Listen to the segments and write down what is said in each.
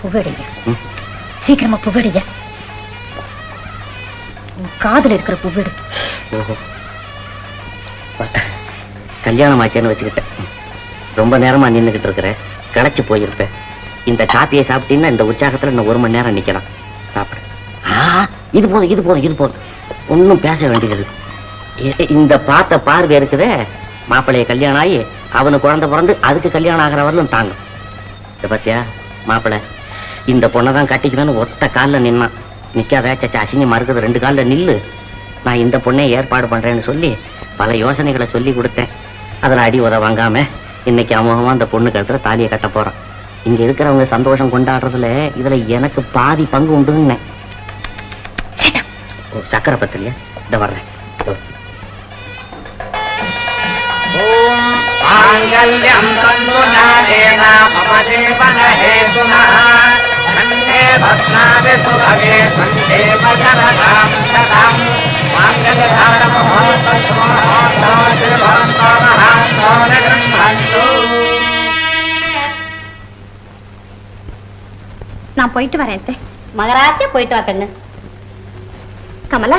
புகடிங்க சீக்கிரமா புகடிங்க காதல் இருக்கிற புகடு கல்யாணம் ஆச்சேன்னு வச்சுக்கிட்டேன். ரொம்ப நேரமா நின்னுகிட்டு இருக்கிறேன் கிடைச்சி போயிருப்பேன் இந்த காப்பியை சாப்பிட்டீங்கன்னா இந்த உற்சாகத்துல இன்னும் ஒரு மணி நேரம் நிக்கலாம். சாப்பிடு. ஆ இது போதும் இது போதும் இது போதும். ஒன்றும் பேச வேண்டியது ஏ, இந்த பார்த்த பார்வை இருக்குதே மாப்பிள்ளைய கல்யாணம் ஆகி அவனு குழந்தை பிறந்து அதுக்கு கல்யாணம் ஆகிற வரலும் தாங்கும் மாப்பிள்ளை? இந்த பொண்ணை தான் கட்டிக்கிறேன்னு ஒத்த காலில் நின்னான். நிற்காத சச்சா அசிங்கமாக இருக்குது ரெண்டு காலில் நில்லு. நான் இந்த பொண்ணை ஏற்பாடு பண்ணுறேன்னு சொல்லி பல யோசனைகளை சொல்லி கொடுத்தேன். அதில் அடி உத வாங்காம இன்னைக்கு அமோகமாக அந்த பொண்ணு கழுத்தில் தாலியை கட்ட போகிறோம் இங்கே இருக்கிறவங்க சந்தோஷம் கொண்டாடுறதுல இதில் எனக்கு பாதி பங்கு உண்டுன்னேன் ஓ சக்கரை பத்திரியா? இதை வர்றேன். மாங்கல்யம் தந்து நானே நாமதேவன ஹேதுனா कण्ठे भस्मादि सुभगे सन्देव शरदां शतं माङ्गल्यधारणमहोत्सवमहोत्सवो महान्तो न गृह्णन्तु நான் போயிட்டு வரேன் அத்தை. மகராசியா போயிட்டு வா கண்ணு கமலா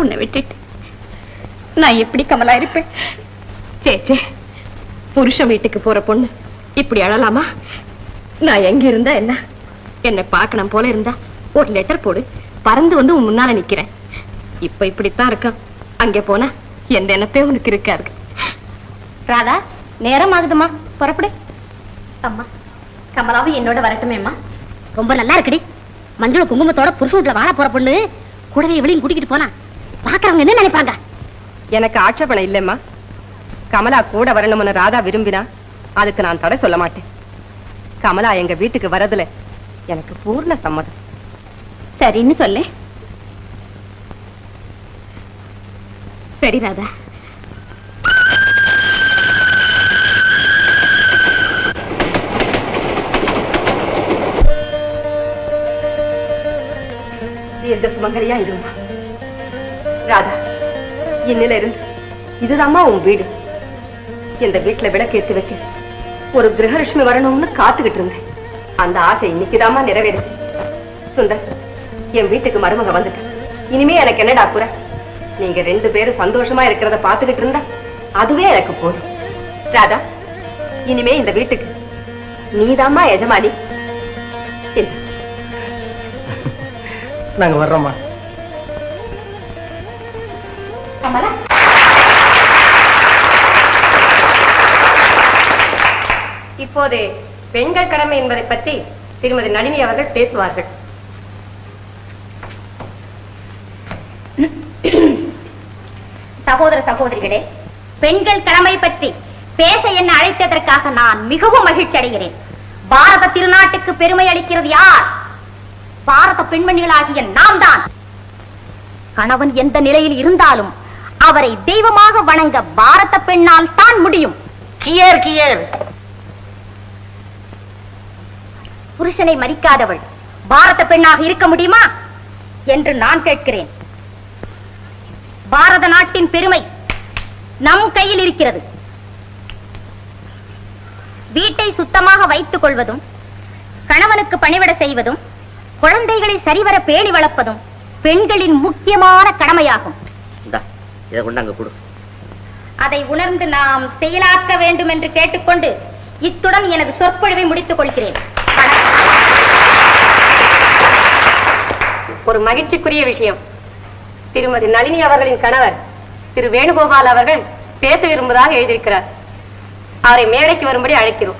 உன்னை விட்டுட்டு நான் எப்படி கமலா இருப்பேன் சே சே புருஷன் வீட்டுக்கு போற பொண்ணு. இப்படி அழலாமா? நான் எங்க இருந்தா என்ன? என்னை பார்க்கணும் போல இருந்தா ஒரு லெட்டர் போடு. பறந்து வந்து உன் முன்னால நிக்கிறேன். இப்ப இப்படித்தான் இருக்க. அங்க போனா எந்த எண்ணத்தே உனக்கு இருக்காரு ராதா நேரம் ஆகுதுமா? புறப்படு. அம்மா கமலாவும் என்னோட வரட்டுமேம்மா. ரொம்ப நல்லா இருக்குடி. மஞ்சள் குங்குமத்தோட புருஷ வீட்டுல வாழ போற பொண்ணு கூடவே இவளையும் கூட்டிக்கிட்டு போனா பாக்குறவங்க என்ன நினைப்பாங்க? எனக்கு ஆட்சேபணம் இல்லைம்மா. கமலா கூட வரணும்னு ராதா விரும்பினா அதுக்கு நான் தடை சொல்ல மாட்டேன். கமலா எங்க வீட்டுக்கு வரதுல எனக்கு பூர்ண சம்மதம். சரின்னு சொல்லு. சரி ராதா. தீர்க்க சுமங்கலியா இருமா? ராதா இன்னில இருந்து இதுதாம்மா உன் வீடு. இந்த வீட்டுல விளக்கேத்தி வைக்க. ஒரு கிரகலட்சுமி வரணும்னு காத்துக்கிட்டு இருந்தேன். அந்த ஆசை இன்னைக்குதாமா நிறைவேறுச்சு சுந்தர் என் வீட்டுக்கு மருமக வந்துட்டேன் இனிமே எனக்கு என்னடா குறை? நீங்க ரெண்டு பேரும் சந்தோஷமா இருக்கிறத பாத்துக்கிட்டு இருந்தா அதுவே எனக்கு போதும். ராதா இனிமே இந்த வீட்டுக்கு நீதாம்மா எஜமானி. நாங்க வர்றோம்மா. இப்போது பெண்கள் கடமை என்பதை பற்றி திருமதி நளினி அவர்கள் பேசுவார்கள். சகோதர சகோதரிகளே பெண்கள் கடமை பற்றி பேச என்ன அழைத்ததற்காக நான் மிகவும் மகிழ்ச்சி அடைகிறேன். பாரத திருநாட்டுக்கு பெருமை அளிக்கிறது யார்? பாரத பெண்மணிகளாகிய நாம் தான் கணவன் எந்த நிலையில் இருந்தாலும் அவரை தெய்வமாக வணங்க பாரத பெண்ணால் தான் முடியும். கியர் கியர். புருஷனை மதிக்காதவள். பாரத பெண்ணாக இருக்க முடியுமா? என்று நான் கேட்கிறேன். பாரத நாட்டின் பெருமை நம் கையில் இருக்கிறது. வீட்டை சுத்தமாக வைத்துக் கொள்வதும் கணவனுக்கு பணிவிட செய்வதும் குழந்தைகளை சரிவர பேணி வளர்ப்பதும் பெண்களின் முக்கியமான கடமையாகும். அதை உணர்ந்து நாம் செயலாக்க வேண்டும் என்று கேட்டுக்கொண்டு இத்துடன் எனது சொற்பொழிவை முடித்துக் கொள்கிறேன். ஒரு மகிழ்ச்சிக்குரிய விஷயம். திருமதி நளினி அவர்களின் கணவர் திரு வேணுகோபால் அவர்கள் பேச விரும்புவதாக எழுதியிருக்கிறார். அவரை மேடைக்கு வரும்படி அழைக்கிறோம்.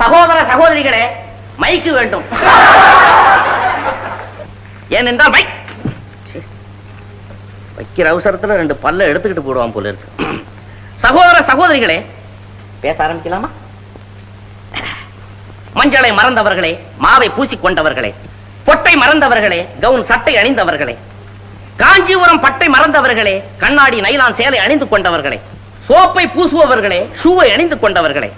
சகோதர சகோதரிகளே மைக்கு வேண்டும். ஏனென்றால் மைக் வைக்கிற அவசரத்துல ரெண்டு பல்ல எடுத்துக்கிட்டு போடுவான் போல இருக்கு. சகோதர சகோதரிகளே பேச ஆரம்பிக்கலாமா? மஞ்சளை மறந்தவர்களே மாவை பூசிக்கொண்டவர்களே பொட்டை மறந்தவர்களே கவுன் சட்டை அணிந்தவர்களே காஞ்சிபுரம் பட்டை மறந்தவர்களே கண்ணாடி நைலான் சேலை அணிந்து கொண்டவர்களே சோப்பை பூசுபவர்களே ஷூவை அணிந்து கொண்டவர்களே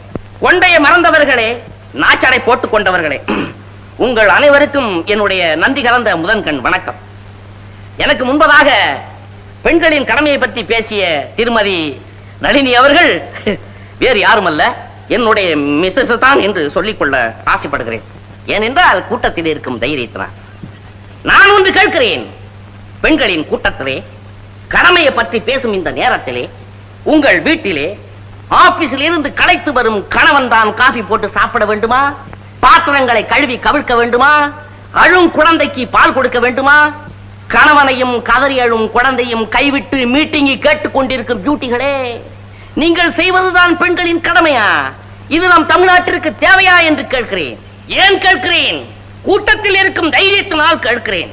கொண்டையை மறந்தவர்களே நாச்சடை போட்டுக் கொண்டவர்களே. உங்கள் அனைவருக்கும் என்னுடைய நந்தி கலந்த முதன்கண் வணக்கம். எனக்கு முன்பதாக பெண்களின் கடமையை பற்றி பேசிய திருமதி நளினி அவர்கள் வேறு யாருமல்ல. என்னுடைய மிஸ்ஸஸ் தான் என்று சொல்லிக்கொள்ள ஆசைப்படுகிறேன். ஏனென்றால் கூட்டத்தில் இருக்கும் தைரியத்தினால் நான் ஒன்று கேட்கிறேன். பெண்களின் கூட்டத்திலே கடமையை பற்றி பேசும் இந்த நேரத்திலே உங்கள் வீட்டிலே ஆபீஸில் இருந்து களைத்து வரும் கணவன் தான் காபி போட்டு சாப்பிட வேண்டுமா? பாத்திரங்களை கழுவி கவிழ்க்க வேண்டுமா? அழும் குழந்தைக்கு பால் கொடுக்க வேண்டுமா? கணவனையும் கதறி அழும் குழந்தையும் கைவிட்டு மீட்டிங்கி கேட்டுக் கொண்டிருக்கும் பியூட்டிகளே நீங்கள் செய்வதுதான் பெண்களின் கடமையா? இது நம் தமிழ்நாட்டிற்கு தேவையா என்று கேட்கிறேன். ஏன் கேட்கிறேன்? கூட்டத்தில் இருக்கும் தைரியத்தினால் கேட்கிறேன்.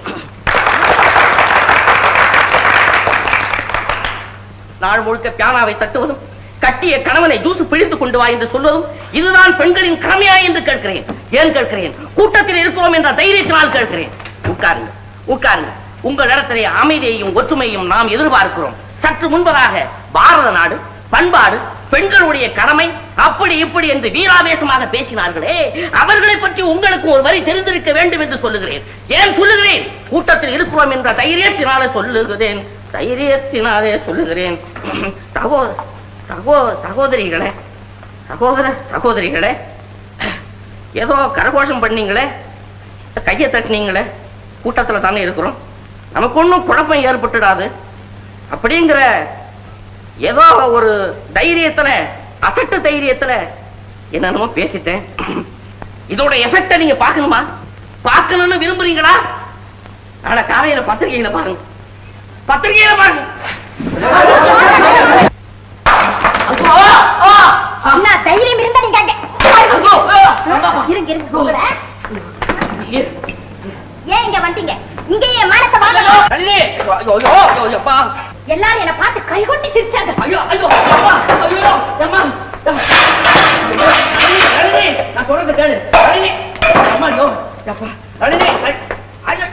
நாள் முழுக்க பியானாவை தட்டுவதும் கட்டிய கணவனை ஜூசு பிழித்து கொண்டு வா என்று சொல்வதும் இதுதான் பெண்களின் கடமையா என்று கேட்கிறேன். ஏன் கேட்கிறேன்? கூட்டத்தில் இருக்கிறோம் என்ற தைரியத்தினால் கேட்கிறேன். உட்காருங்க உட்காருங்க. உங்கள் இடத்திலே அமைதியையும் ஒற்றுமையும் நாம் எதிர்பார்க்கிறோம். சற்று முன்பதாக பாரத நாடு பண்பாடு பெண்களுடைய கடமை அப்படி இப்படி என்று வீராவேசமாக பேசினார்களே அவர்களை பற்றி உங்களுக்கு ஒரு வரி தெரிந்திருக்க வேண்டும் என்று சொல்லுகிறேன். ஏன் சொல்லுகிறேன்? கூட்டத்தில் இருக்கிறோம் என்ற தைரியத்தினாலே சொல்லுகிறேன். தைரியத்தினாலே சொல்லுகிறேன். சகோ சகோ சகோதரிகளே சகோதர சகோதரிகளே ஏதோ கரகோஷம் பண்ணீங்களே கையை தட்டினீங்களே கூட்டத்துல தானே இருக்கிறோம். நமக்கு ஒன்றும் குழப்பம் ஏற்பட்டுடாது. அப்படிங்கிற ஏதோ ஒரு தைரியத்துல அசட்டு தைரியத்துல என்னென்னமோ பேசிட்டேன். இதோட எஃபெக்ட நீங்க பார்க்கணுமா? பார்க்கணும்னு விரும்புறீங்களா? நாளை காலையில பத்திரிகையில பாருங்க. பத்திரிகையில பாருங்க. தைரியம் இருந்தா நீங்க இருங்க இருங்க. ஏன் இங்க வந்தீங்க இங்கேயே மானத்தை வாங்கணும் அள்ளி! ஐயோ, ஐயோ, ஐயோ, அப்பா. எல்லாரும் என்ன பார்த்து கைகொட்டி சிரிச்சாங்க ஐயோ, ஐயோ, அப்பா, ஐயோ, அம்மா, அள்ளி, நான் சொல்றது கேளு. அள்ளி. அம்மா, ஐயோ, அப்பா, அள்ளி, ஐ- ஐயோ,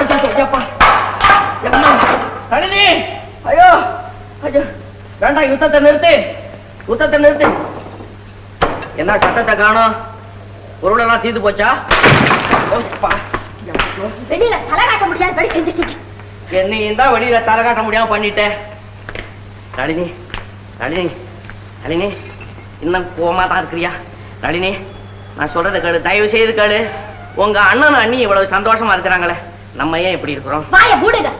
ஐயோ, அப்பா. அம்மா, அள்ளி, ஐயோ, ஐயோ. வேண்டாம் யுத்தத்தை நிறுத்து யுத்தத்தை நிறுத்து என்ன சட்டத்தை காணோம் பொருள் எல்லாம் தீர்ந்து போச்சா ஓப்பா. வெளியில தலை காட்ட முடியாது படி செஞ்சுட்டீங்க என்னையும் தான் வெளியில தலை காட்ட முடியாம பண்ணிட்டேன் நளினி நளினி நளினி இன்னும் கோமா தான் இருக்கிறியா? நளினி நான் சொல்றதை கேளு தயவு செய்து கேளு. உங்க அண்ணன் அண்ணி இவ்வளவு சந்தோஷமா இருக்கிறாங்களே. நம்ம ஏன் இப்படி இருக்கிறோம்? வாய மூடுங்க.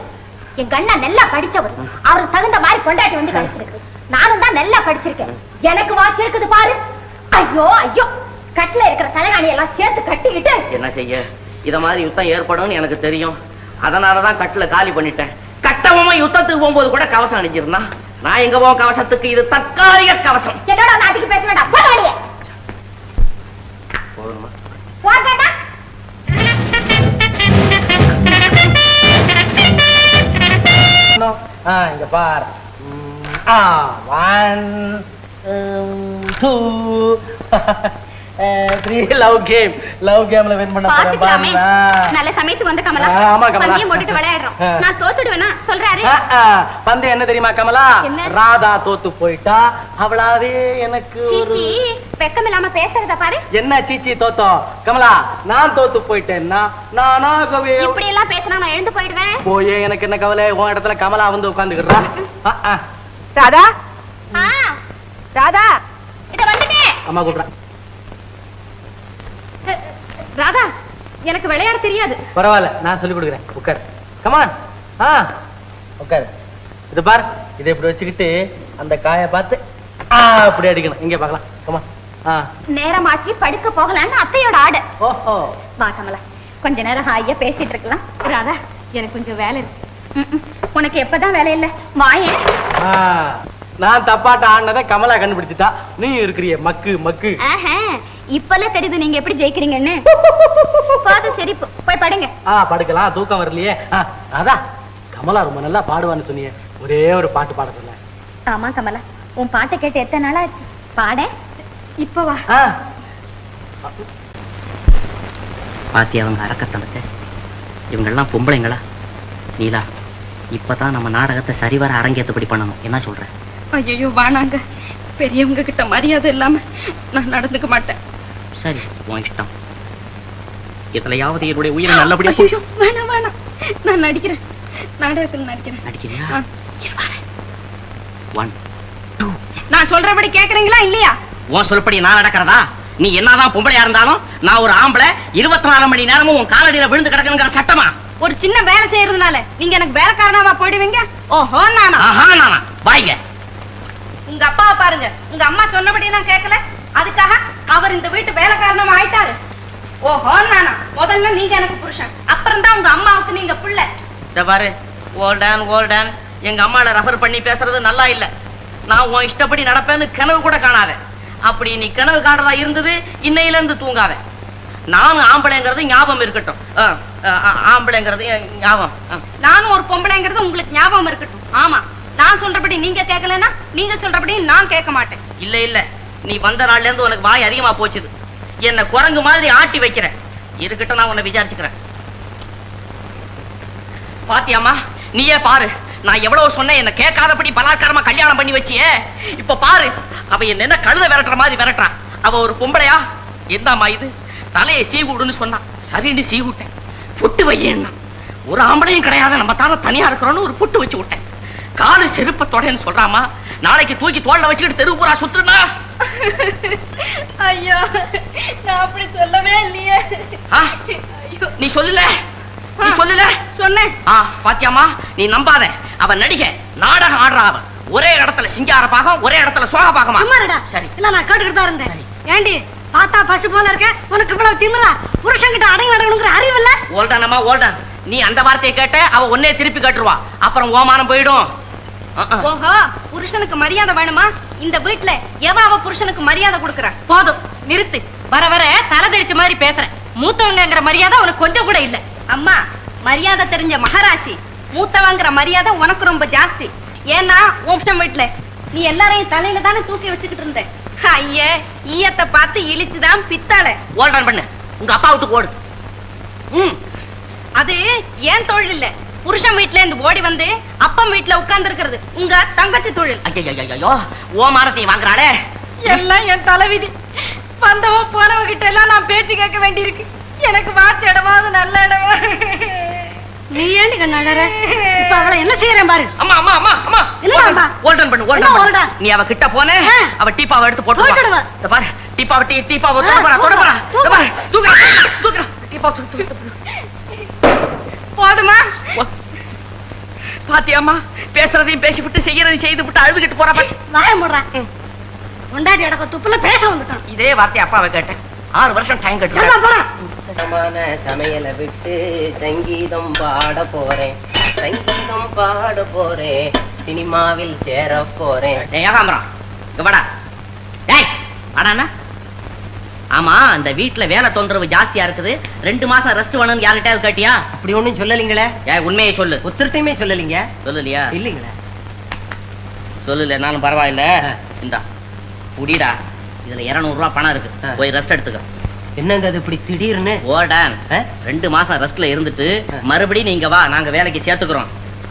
எங்க அண்ணா நல்லா படிச்சவர். அவருக்கு தகுந்த மாதிரி கொண்டாட்டி வந்து கிடைச்சிருக்கு நானும் தான் நல்லா படிச்சிருக்கேன். எனக்கு வாட்சி இருக்குது பாரு. ஐயோ ஐயோ. கட்டில இருக்கிற தலைகாணி எல்லாம் சேர்த்து கட்டிக்கிட்டு என்ன செய்ய? இத மாதிரி யுத்தம் ஏற்படும்னு எனக்கு தெரியும். அதனாலதான் கட்டுல காலி பண்ணிட்டேன். கட்டவமா யுத்தத்துக்கு போகும்போது கூட கவசம் அணிஞ்சிருந்தான் நான் எங்க போவோம் கவசத்துக்கு? இது தற்காலிக கவசம். என்னோட நாட்டுக்கு பேச வேண்டாம். போக போகண்டா ஆ இங்க பார். One two three love game love கேம்ல வின் பண்ண போறேன். பாருங்க. நல்ல வந்து கமலா. ஆமா, கமலா. பந்தயம் போட்டுட்டு விளையாடுறோம். நான் தோத்துடுவேனா? சொல்றாரு. பந்தயம் என்ன தெரியுமா கமலா? ராதா தோத்து போயிட்டா. அவளாவே எனக்கு ஒரு வெக்கம் இல்லாம பேசுறத பாரு. என்ன சீச்சி தோத்தோம்? கமலா நான் தோத்து போயிட்டேன்னா நானாகவே இப்படி எல்லாம் பேசினா நான் எழுந்து போயிடுவேன். போயே எனக்கு என்ன கவலை? உன் இடத்துல கமலா வந்து உட்காந்துக்கிறா. ராதா? ஆ, ராதா? இத வந்துட்டேன். அம்மா கூப்பிடுறேன் ராதா எனக்கு விளையாட தெரியாது. பரவாயில்ல நான் சொல்லி கொடுக்குறேன். உட்கார். கமான் ஆ உட்கார். இது பார் இதை இப்படி வச்சுக்கிட்டு அந்த காயை பார்த்து ஆ அப்படி அடிக்கணும். இங்கே பார்க்கலாம். கமான் ஆ. நேரமாச்சு படுக்க போகலான்னு அத்தையோட ஆடு. ஓஹோ. வா கமலா. கொஞ்ச நேரம் ஹாயா பேசிட்டு இருக்கலாம். ராதா எனக்கு கொஞ்சம் வேலை இருக்கு. உனக்கு எப்பதான் வேலை இல்ல? வாயேன் ஆ நான் தப்பாட்ட ஆடினதை கமலா கண்டுபிடிச்சிட்டா. நீ இருக்கிறிய மக்கு மக்கு. ஆஹா, இப்பெல்லாம் தெரியுது நீங்க எப்படி ஜெயிக்கிறீங்கன்னு. போதும் சரி போய் படுங்க. ஆ படுக்கலாம். தூக்கம் வரலையே. அதான் கமலா ரொம்ப நல்லா பாடுவான்னு சொன்னியே. ஒரே ஒரு பாட்டு பாட சொல்ல ஆமா கமலா. உன் பாட்டை கேட்டு எத்தனை நாள் ஆச்சு பாட. இப்ப வா. ஆ. பாத்தி அவங்க அரக்கத்தனத்தை இவங்கெல்லாம் பொம்பளைங்களா? நீலா இப்பதான் நம்ம நாடகத்தை சரிவர அரங்கேற்றபடி பண்ணணும். என்ன சொல்ற? ஐயோ வானாங்க. பெரியவங்க கிட்ட மரியாதை இல்லாம நான் நடந்துக்க மாட்டேன். சரி உன் இஷ்டம் இதுலயாவது என்னுடைய உயிரை நல்லபடியா ஐயோ, வேணாம் வேணாம். நான் நடிக்கிறேன். நாடகத்தில் நடிக்கிறேன். நடிக்கிறியா? ஆ. ஒன் நான் சொல்றபடி கேக்குறீங்களா இல்லையா? உன் சொல்படி நான் நடக்கிறதா? நீ என்னதான் பொம்பளையா இருந்தாலும் நான் ஒரு ஆம்பளை இருபத்தி நாலு மணி நேரமும் உன் காலடியில விழுந்து கிடக்குங்கிற சட்டமா? ஒரு சின்ன வேலை செய்யறதுனால நீங்க எனக்கு வேலைக்காரனாவா போயிடுவீங்க? ஓஹோ நானா? ஆஹா நானா. வாய்ங்க உங்க அப்பாவை பாருங்க. உங்க அம்மா சொன்னபடி எல்லாம் கேட்கல அதுக்காக அவர் இந்த வீட்டு வேலைக்காரனமா ஆயிட்டாரு. ஓஹோ நானா. முதல்ல நீங்க எனக்கு புருஷன். அப்புறம் தான் உங்க அம்மாவுக்கு நீங்க புள்ள. இந்த பாரு ஓல்டன் ஓல்டன் எங்க அம்மால ரெஃபர் பண்ணி பேசுறது நல்லா இல்ல. நான் உன் இஷ்டப்படி நடப்பேன்னு கனவு கூட காணாத. அப்படி நீ கனவு காணறதா இருந்தது இன்னையில இருந்து தூங்காத. நானும் ஆம்பளைங்கிறது ஞாபகம் இருக்கட்டும். ஆம்பளைங்கிறது ஞாபகம். நானும் ஒரு பொம்பளைங்கிறது உங்களுக்கு ஞாபகம் இருக்கட்டும். ஆமா. நான் சொல்றபடி நீங்க கேட்கலன்னா நீங்க சொல்றபடி நான் கேட்க மாட்டேன். இல்ல இல்ல. நீ வந்த நாள்ல இருந்து உனக்கு வாய் அதிகமா போச்சுது. என்ன குரங்கு மாதிரி ஆட்டி வைக்கிற. இருக்கட்டும் நான் உன்னை விசாரிச்சுக்கிறேன். பாத்தியாம்மா நீயே பாரு. நான் எவ்வளவு சொன்னேன் என்ன கேட்காதபடி பலாத்காரமா கல்யாணம் பண்ணி வச்சியே. இப்ப பாரு அவ என்ன கழுத விரட்டுற மாதிரி விரட்டுறான். அவ ஒரு பொம்பளையா? எந்தாம்மா இது. தலையை சீவுடுன்னு சொன்னான் சரின்னு சீவுட்டேன். புட்டு வையேன்னா. ஒரு ஆம்பளையும் கிடையாது நம்ம தானே தனியா இருக்கிறோம்னு ஒரு புட்டு வச்சு விட்டேன். காலு செருப்ப தொடன்னு சொல்றாமா நாளைக்கு தூக்கி தோல்ல வச்சுக்கிட்டு தெருவு பூரா சுத்துனா ஐயோ நான் அப்படி சொல்லவே இல்லையே? நீ சொல்லல. நீ சொல்லல. சொன்னேன். ஆ பாத்தியாமா நீ நம்பாத. அவ நடிகை நாடகம் ஆடுறா அவ ஒரே இடத்துல சிங்கார பாகம் ஒரே இடத்துல சோக பாகமா? சும்மாடா சரி. இல்ல நான் கேட்டுக்கிட்டு தான் இருந்தேன் ஏண்டி பார்த்தா பசு போல இருக்க. உனக்கு இவ்வளவு திமிரா? புருஷன்கிட்ட அடங்கி நடக்கணுங்கிற அறிவு இல்ல? ஓல்டானம்மா ஓல்டான் நீ அந்த வார்த்தையை கேட்ட அவ ஒன்னே திருப்பி கேட்டுருவா. அப்புறம் ஓமானம் போயிடும். ஓஹோ புருஷனுக்கு மரியாதை வேணுமா? இந்த வீட்ல எவ அவ புருஷனுக்கு மரியாதை கொடுக்கற போதும் நிறுத்து. வர வர தலை தெரிச்ச மாதிரி பேசுற மூத்தவங்கங்கிற மரியாதை உனக்கு கொஞ்சம் கூட இல்ல. அம்மா மரியாதை தெரிஞ்ச மகாராசி மூத்தவங்கிற மரியாதை உனக்கு ரொம்ப ஜாஸ்தி. ஏன்னா உன் வீட்டுல நீ எல்லாரையும் தலையில தானே தூக்கி வச்சுக்கிட்டு இருந்த ஐயே ஈயத்தை பார்த்து இழிச்சுதான் பித்தாள. ஓல்டான் பண்ணு. உங்க அப்பா விட்டு ஓடு. ம். அது ஏன் தொழில் இல்ல? புருஷன் வீட்ல இருந்து ஓடி வந்து அப்பம் வீட்ல உட்கார்ந்து இருக்கிறது உங்க தங்கச்சி தொழில். ஐயோ ஓமானத்தையும் வாங்குறாளே. எல்லாம் என் தலைவிதி. வந்தவன் போனவங்க கிட்ட எல்லாம் நான் பேச்சு கேட்க வேண்டியிருக்கு. எனக்கு வாட்ச இடமாவது நல்ல இடமா. நீ ஏன் கண்ணாடற இப்ப அவளை என்ன செய்யறேன் பாரு. அம்மா அம்மா அம்மா அம்மா. என்ன அம்மா? ஓல்டன் பண்ணு ஓல்டன் பண்ணு? நீ அவ கிட்ட போனே. அவ டீப்பாவை எடுத்து போட்டு போட்டுடுவா. இந்த பாரு டீப்பாவை டீ டீப்பாவை தொட போறா தொட போறா. பாரு தூக்குறா தூக்குறா டீப்பா தூக்கு தூக்கு, தூக்கு போதுமா? ஓ. பாத்தியாம்மா பேசுறதையும் பேசிவிட்டு செய்யறதையும் செய்து விட்டு அழுதுகிட்டு போறா பாத்தி வாய முடுறா. கொண்டாடி அடக்க துப்புல பேச வந்துட்டான். இதே வார்த்தை அப்பாவை கேட்டேன். ஆறு வருஷம் டைம் சரிதான் கட்டு போடா. சுத்தமான சமையலை விட்டு சங்கீதம் பாட போறேன். சங்கீதம் பாட போறேன். சினிமாவில் சேர போறேன். டேய் ஏகாம்பரம் இங்க வாடா. டேய் வாடாண்ணா. ஆமா அந்த வீட்ல வேலை தொந்தரவு ஜாஸ்தியா இருக்குது. ரெண்டு மாசம் ரெஸ்ட் வேணும்னு யார்கிட்டயாவது கேட்டியா? அப்படி ஒண்ணும் சொல்லலீங்களே? உண்மையை சொல்லு. ஒத்துருட்டையுமே சொல்லலீங்க? சொல்லலையா? இல்லீங்களே. சொல்லல நானும் பரவாயில்ல. இந்தா புடிடா இதுல 200 ரூபாய் பணம் இருக்கு. போய் ரெஸ்ட் எடுத்துக்க. என்னங்க அது இப்படி திடீர்னு? ஓடான். ஆ? ரெண்டு மாசம் ரெஸ்ட்ல இருந்துட்டு. மறுபடியும் நீங்க வா நாங்க வேலைக்கு சேர்த்துக்கிறோம்.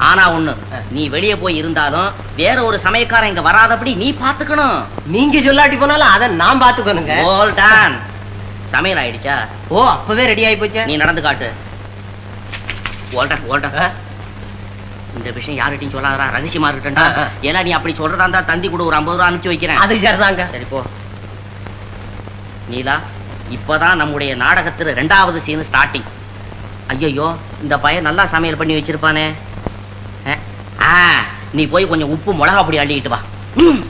ஆனா ஒண்ணு. நீ வெளியே போய் இருந்தாலும் வேற ஒரு சமயக்காரன் இங்க வராதபடி நீ பாத்துக்கணும். நீங்க சொல்லாட்டி போனாலும் அதை நான் பாத்துக்கணுங்க. ஓல்டான் சமையல் ஆயிடுச்சா? ஓ அப்பவே ரெடி ஆயி போச்சா. நீ நடந்து காட்டு. ஓல்டன் ஆ? இந்த விஷயம் யார்கிட்டயும் சொல்லாதடா ரகசியமா இருக்கட்டா. ஏன்னா நீ அப்படி சொல்றதா இருந்தா தந்தி கூட ஒரு ஐம்பது ரூபா அனுப்பிச்சு வைக்கிறேன். அது சரிதாங்க. சரி போ. நீலா இப்பதான் நம்முடைய நாடகத்துல ரெண்டாவது சீன் ஸ்டார்டிங் ஐயோ இந்த பையன் நல்லா சமையல் பண்ணி வச்சிருப்பானே. நீ போய் கொஞ்சம் உப்பு மிளகா பொடி அள்ளிக்கிட்டு வா. ம்.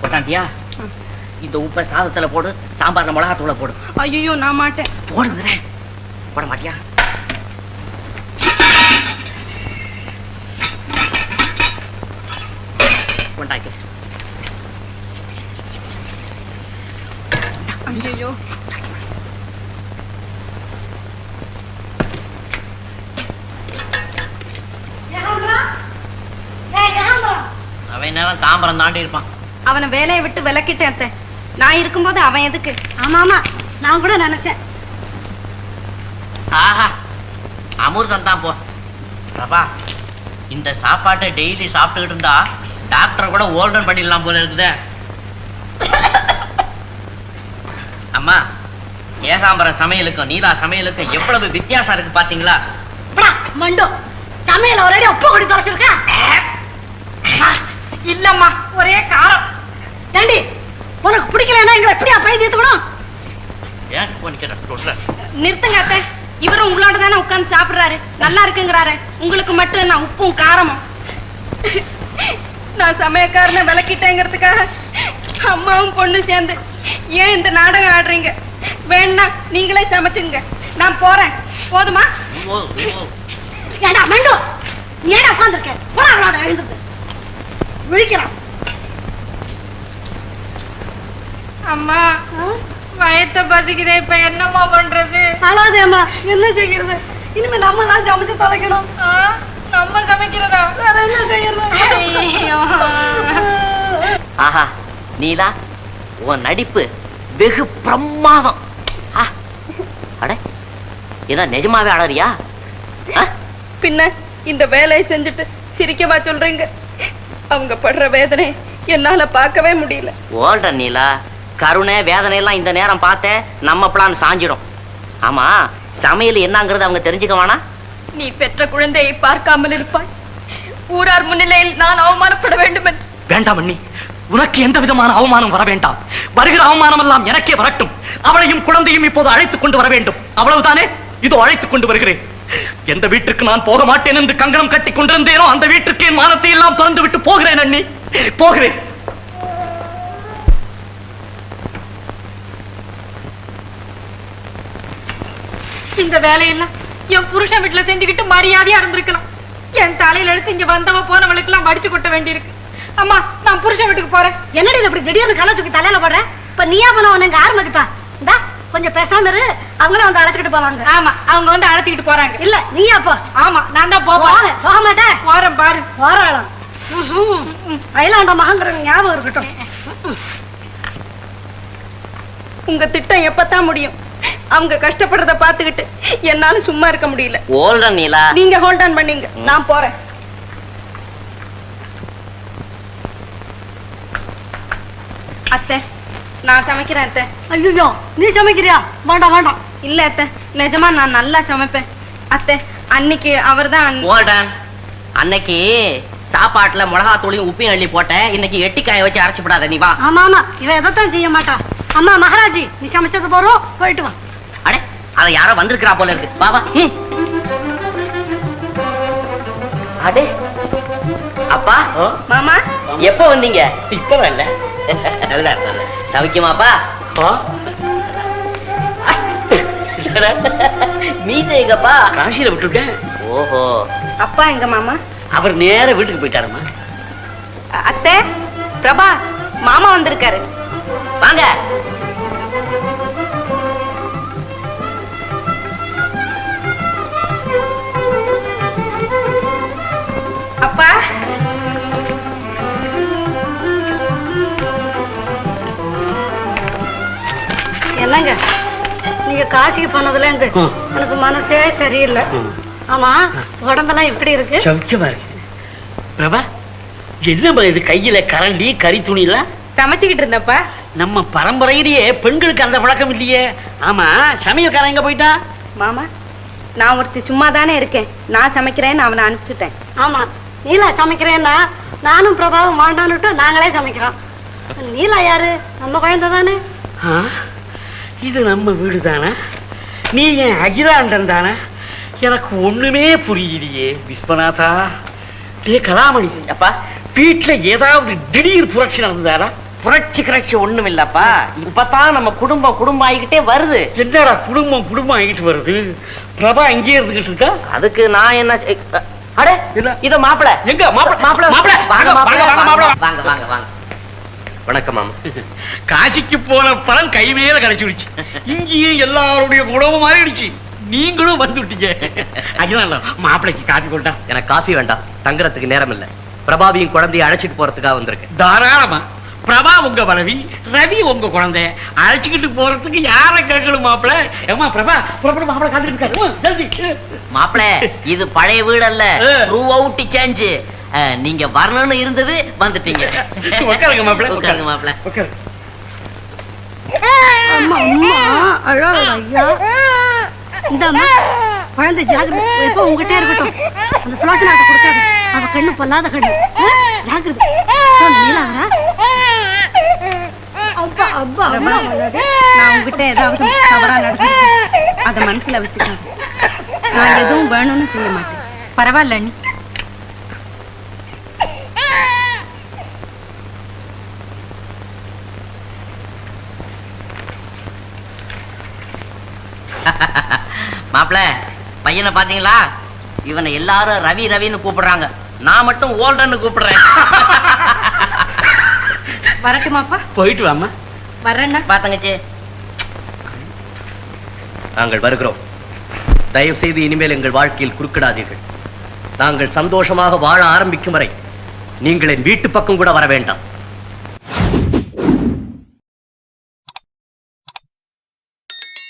போட்டாண்டியா இந்த உப்பை சாதத்துல போடு சாம்பார்ல மிளகாத்தூளை போடு. ஐயோ நான் மாட்டேன். போடுங்கிறேன் போட மாட்டியா கொண்டாக்கி ஐயோ தாம்பரம் தாண்டி இருப்பான். அவனை வேலையை விட்டு விலக்கிட்டேன். நான் இருக்கும்போது அவன் எதுக்கு? ஆமா ஆமா. நான் கூட நினைச்சேன். ஆஹா. அமிர்தம் தான் போ. பிரபா இந்த சாப்பாட்டை டெய்லி சாப்பிட்டுக்கிட்டு இருந்தா டாக்டர் கூட ஓல்டன் பண்ணிடலாம் போல இருக்குதே. அம்மா ஏகாம்பரம் சமையலுக்கும் நீலா சமையலுக்கும் எவ்வளவு வித்தியாசம் இருக்கு பாத்தீங்களா? மண்டோ சமையல் ஒரே ஒப்பு கொடி தொலைச்சிருக்க? இல்லம்மா ஒரே காரம். ஏண்டி உனக்கு பிடிக்கலன்னா எங்களை எப்படியா பழி தீர்த்துக்கணும்? ஏன் சொல்றேன். நிறுத்துங்க அத்தை. இவரும் உங்களோட தானே உட்கார்ந்து சாப்பிடுறாரு. நல்லா இருக்குங்கிறாரு. உங்களுக்கு மட்டும் நான் உப்பும் காரமும்? நான் சமயக்காரனை விளக்கிட்டேங்கிறதுக்காக அம்மாவும் பொண்ணு சேர்ந்து ஏன் இந்த நாடகம் ஆடுறீங்க? வேணா நீங்களே சமைச்சுங்க நான் போறேன். போதுமா. ஏண்டா மண்டோ நீ ஏடா உட்காந்துருக்க போடா அவளோட எழுந்துருக்கு விழிக்கிறான் அம்மா வயத்த பசிக்குதே இப்ப என்னம்மா பண்றது? அழாதேம்மா என்ன செய்கிறது? இனிமே நம்ம தான் சமைச்சு தொலைக்கணும் நம்ம சமைக்கிறதா? வேற என்ன செய்யறது. ஆஹா நீலா உன் நடிப்பு வெகு பிரமாதம். அட இதான் நிஜமாவே அழறியா? பின்ன இந்த வேலையை செஞ்சுட்டு சிரிக்கவா சொல்றீங்க? அவங்க படுற வேதனை என்னால பார்க்கவே முடியல. ஓல்டன் நீலா கருணை வேதனை எல்லாம் இந்த நேரம் பார்த்தேன் நம்ம பிளான் சாஞ்சிடும். ஆமா சமையல் என்னங்கிறது அவங்க தெரிஞ்சுக்க வேணாம் நீ பெற்ற குழந்தையை பார்க்காமல் இருப்பாய். ஊரார் முன்னிலையில் நான் அவமானப்பட வேண்டும் என்று வேண்டாம் அண்ணி உனக்கு எந்த விதமான அவமானம் வர வேண்டாம். வருகிற அவமானம் எல்லாம் எனக்கே வரட்டும். அவளையும் குழந்தையும் இப்போது அழைத்துக் கொண்டு வர வேண்டும். அவ்வளவுதானே? இதோ அழைத்துக் கொண்டு வருகிறேன். எந்த வீட்டுக்கு நான் போக மாட்டேன் என்று கங்கணம் கட்டி கொண்டிருந்தேனோ அந்த வீட்டுக்கு என் மானத்தை எல்லாம் திறந்து விட்டு போகிறேன் அண்ணி. போகிறேன். இந்த வேலையெல்லாம் என் புருஷன் வீட்டுல செஞ்சுக்கிட்டு மரியாதையா இருந்திருக்கலாம். என் தலையில எடுத்து இங்க வந்தவ போனவளுக்கு எல்லாம் மடிச்சு கொட்ட வேண்டியிருக்கு. அம்மா நான் புருஷன் வீட்டுக்கு போறேன். என்னடி இப்படி திடீர்னு கலை தூக்கி தலையில போடுற? இப்ப நீயா போன உனக்கு ஆரம்பிப்பா இந்தா. கொஞ்சம் பேசாம இரு. அவங்களே வந்து அழைச்சிக்கிட்டு போவாங்க. ஆமா அவங்க வந்து அழைச்சிக்கிட்டு போறாங்க. இல்ல நீயா போ. ஆமா நான் தான் போறேன் போக மாட்டேன். போறேன் பாரு. போறாளாம் அயலாண்ட மகங்கிற ஞாபகம் இருக்கட்டும். உங்க திட்டம் எப்பதான் முடியும்? அவங்க கஷ்டப்படுறத பாத்துக்கிட்டு என்னால சும்மா இருக்க முடியல. Hold on Neela. நீங்க ஹோல்ட் ஆன் பண்ணீங்க. நான் போறேன். அத்தை. நான் சமைக்கிறேன் அத்தை. ஐயோ நீ சமைக்கிறியா? வேண்டாம் வேண்டாம். இல்ல அத்தை. நிஜமா நான் நல்லா சமைப்பேன். அத்தை அன்னைக்கு அவர்தான் ஓல்டன் அன்னைக்கு சாப்பாட்டுல மிளகாத்தூளையும் உப்பையும் அள்ளி போட்டேன். இன்னைக்கு எட்டிக்காய வச்சு அரைச்சு விடாத நீ வா. ஆமா ஆமா. இவன் எதைத்தான் செய்ய மாட்டா. அம்மா மகாராஜி நீ சமைச்சது போறோம். போயிட்டு வா. அடே அவ யாரோ வந்திருக்கிறா போல இருக்கு. வா வா. ம். அடே. அப்பா. மாமா. எப்ப வந்தீங்க? இப்ப வரல நல்லா சவிக்குமாப்பா. மீசை எங்கப்பா? காசியில விட்டுட்டேன் ஓஹோ. அப்பா எங்க மாமா? அவர் நேர வீட்டுக்கு போயிட்டாருமா. அத்தை பிரபா மாமா வந்திருக்காரு. வாங்க. நீங்க காசிக்கு போனதுல இருந்து. எனக்கு மனசே சரியில்லை. ஆமா உடம்பெல்லாம் எப்படி இருக்கு? சௌக்கியமா இருக்கு. பிரபா என்னம்மா இது கையில கரண்டி கறி துணிலாம் சமைச்சுக்கிட்டு இருந்தப்பா. நம்ம பரம்பரையிலேயே பெண்களுக்கு அந்த பழக்கம் இல்லையே. ஆமா சமையல்காரன் எங்க போயிட்டான் மாமா நான் ஒருத்தி சும்மா தானே இருக்கேன். நான் சமைக்கிறேன்னு அவனை அனுப்பிச்சுட்டேன். ஆமா நீலா சமைக்கிறேன்னா நானும் பிரபாவும் வாண்டான்னுட்டு நாங்களே சமைக்கிறோம். நீலா யாரு? நம்ம குழந்தை தானே ஆ, இது நம்ம வீடு தானே நீ என் அகிலாண்டன் தானே? எனக்கு ஒண்ணுமே புரியலையே விஸ்வநாதா. டே கலாமணி. அப்பா. வீட்டுல ஏதாவது திடீர் புரட்சி நடந்ததாரா புரட்சி கிரட்சி ஒண்ணும் இல்லப்பா. இப்பதான் நம்ம குடும்பம் குடும்பம் ஆகிக்கிட்டே வருது. என்னடா குடும்பம் குடும்பம் ஆகிட்டு வருது? பிரபா இங்கே இருந்துகிட்டு இருக்கா? அதுக்கு நான் என்ன அடே? இது மாப்பிள. எங்க? மாப்பிள மாப்பிள மாப்பிள வாங்க வாங்க வாங்க வாங்க வாங்க. வணக்கம் மாமா. காசிக்கு போன பலன் கை மேல கிடைச்சிடுச்சு இங்கேயும் எல்லாருடைய குணமும் மாறிடுச்சு. நீங்களும் வந்துட்டீங்க. அகிலாண்டம் மாப்பிளைக்கு காப்பி கொண்டா எனக்கு காஃபி வேண்டாம். தங்குறதுக்கு நேரம் இல்ல பிரபாவியும் குழந்தைய அழைச்சிட்டு போறதுக்காக வந்திருக்கேன். தாராளமா. பிரபா உங்க மனைவி ரவி உங்க குழந்தை. அழைச்சுக்கிட்டு போறதுக்கு யார கேட்கணும் மாப்பிள? ஏமா பிரபா புறப்பட மாப்பிள ஜல்தி. மாப்பிள இது பழைய வீடு அல்ல. த்ரூ அவுட் சேஞ்ச் நீங்க வரணும்னு இருந்தது வந்துட்டீங்க. உட்காருங்க மாப்பிள உட்காருங்க மாப்பிள. உட்காரு. அம்மா அம்மா அழாத ஐயா. இந்தாம்மா குழந்தை ஜாகிரதை எப்போ உங்ககிட்ட இருக்கட்டும். அந்த சுலோச்சனாட்ட கொடுக்காத. அவ கண்ணு பொல்லாத கண்ணு? ஜாகிரதை நீலாவரா அப்பா அப்பா அம்மா நான் உங்ககிட்ட ஏதாவது தவறா நடந்துருக்கேன் அதை மனசுல வச்சுக்கேன் நான் எதுவும் வேணும்னு செய்ய மாட்டேன். பரவாயில்ல அண்ணி மாப்பிள பையனை பாத்தீங்களா இவனை எல்லாரும் ரவி ரவின்னு கூப்பிடுறாங்க. நான் மட்டும் ஓல்டன்னு கூப்பிடுறேன். வரட்டுமாப்பா போயிட்டு வாமா வர்றேன்னா பாத்தங்கச்சி நாங்கள் வருகிறோம். தயவு செய்து இனிமேல் எங்கள் வாழ்க்கையில் குறுக்கிடாதீர்கள். நாங்கள் சந்தோஷமாக வாழ ஆரம்பிக்கும் வரை நீங்கள் என் வீட்டு பக்கம் கூட வர வேண்டாம்.